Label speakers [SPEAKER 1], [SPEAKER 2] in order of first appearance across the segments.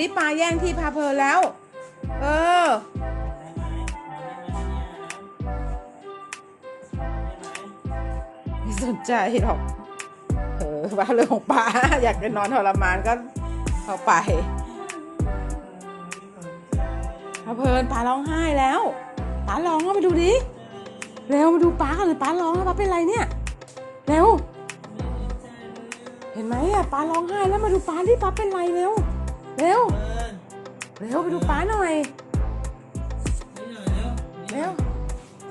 [SPEAKER 1] ดิปลาแย่งที่พาเพลินแล้ว เออ
[SPEAKER 2] ไม่
[SPEAKER 1] สนใจหรอก เออว่าเรื่องของป้าอยากจะนอนทรมานก็เอาไปพาเพลินป้าร้องไห้แล้วป้าร้องเข้าไปดูดิ เร็วมาดูป้ากันเลยป้าร้องแล้วป้าเป็นไรเนี่ย เร็ว เห็นไหมอะป้าร้องไห้แล้วมาดูป้าที่ป้าเป็นไรเร็ว เร็ว
[SPEAKER 2] เร็
[SPEAKER 1] วไปดูป้าหน่อย
[SPEAKER 2] เร็ว
[SPEAKER 1] เร็ว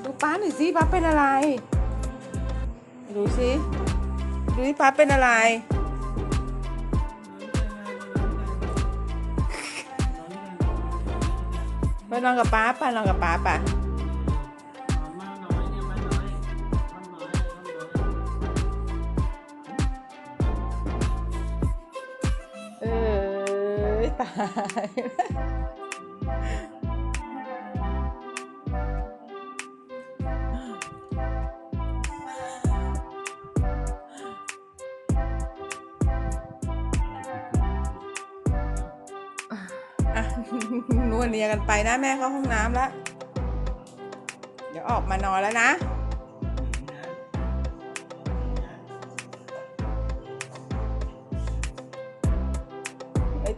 [SPEAKER 1] ดูป้าหน่อยสิป้าเป็นอะไร ดูสิดูที่ป้าเป็นอะไร ไปนอนกับป้าไปนอนกับป้าไป
[SPEAKER 2] อ
[SPEAKER 1] ตาย อะ นวลเนียกันไปนะแม่เข้าห้องน้ำแล้ว เดี๋ยวออกมานอนแล้วนะ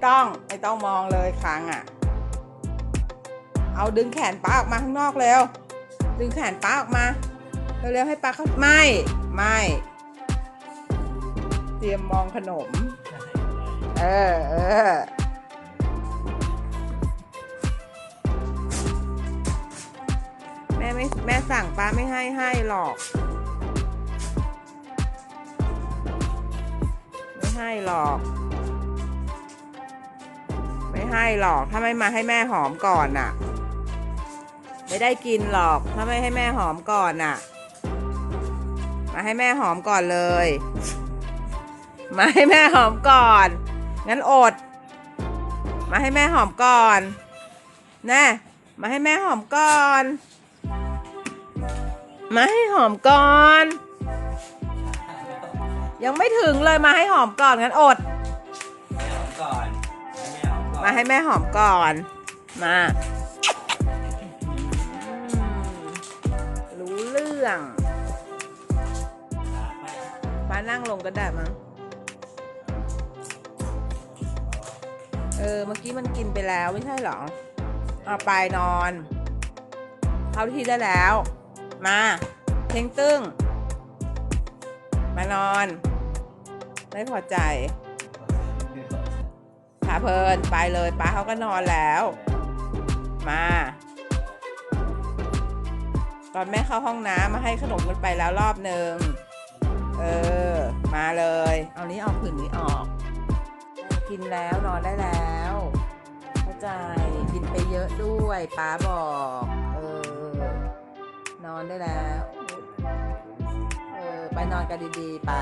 [SPEAKER 1] ต้องไม่ต้องมองเลยคางอะ เอาดึงแขนป้าออกมาข้างนอกเร็ว ดึงแขนป้าออกมา เร็วๆให้ป้าเขาไม่ ไม่ เตรียมมองขนม เออเออแม่ไม่แม่สั่งป้าไม่ให้ให้หรอก ไม่ให้หรอก ให้หรอก ถ้าไม่มาให้แม่หอมก่อนน่ะ ไม่ได้กินหรอก ถ้าไม่ให้แม่หอมก่อนน่ะ มาให้แม่หอมก่อนเลย มาให้แม่หอมก่อน งั้นอด มาให้แม่หอมก่อน แน่มาให้แม่หอมก่อน มาให้หอมก่อน ยังไม่ถึงเลยมาให้หอมก่อนงั้นอด
[SPEAKER 2] หอมก่อน มา
[SPEAKER 1] ให้แม่หอมก่อน มารู้เรื่อง
[SPEAKER 2] ไป
[SPEAKER 1] ป้านั่งลงก็ได้มั้งเออเมื่อกี้มันกินไปแล้วไม่ใช่หรอเอาไปนอนเข้าที่ได้แล้ว มาเพ่งตึ้ง มานอน ไม่พอใจ พาเพลินไปเลยป้าเขาก็นอนแล้ว มาตอนแม่เข้าห้องน้ำมาให้ขนมกันไปแล้วรอบหนึ่งเออ มาเลย เอานี้ออกผืนนี้ออก กินแล้วนอนได้แล้ว เข้าใจกินไปเยอะด้วยป้าบอก เออ นอนได้แล้ว เออ ไปนอนกันดีๆ ไป